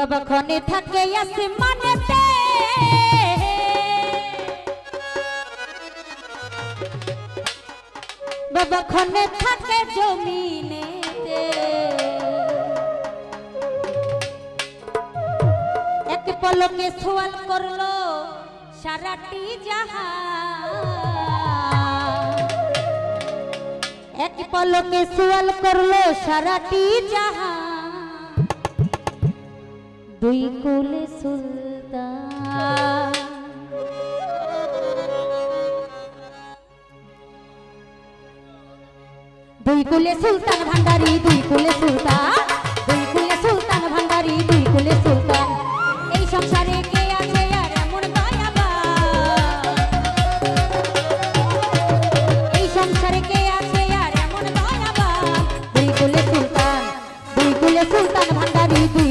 বাবা খনে থাকে আসমানেতে বাবা খনে থাকে জমিনেতে। এক পলকে সোয়াল করল সারাটি জাহা এক পলকে সোয়াল করল সারাটি জাহা দুই কোলে সুলতান। দুই কোলে সুলতান ভান্ডারি, দুই কোলে সুলতান। দুই কোলে সুলতান ভান্ডারি, দুই কোলে সুলতান। এই সংসারে কে আছে আর এমন দয়াবা এই সংসারে কে আছে আর এমন দয়াবা দুই কোলে সুলতান, দুই কোলে সুলতান ভান্ডারি, দুই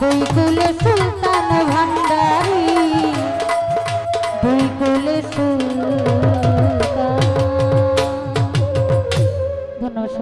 দুই কুলে সুলতান ভান্ডারী। দুই সুলতান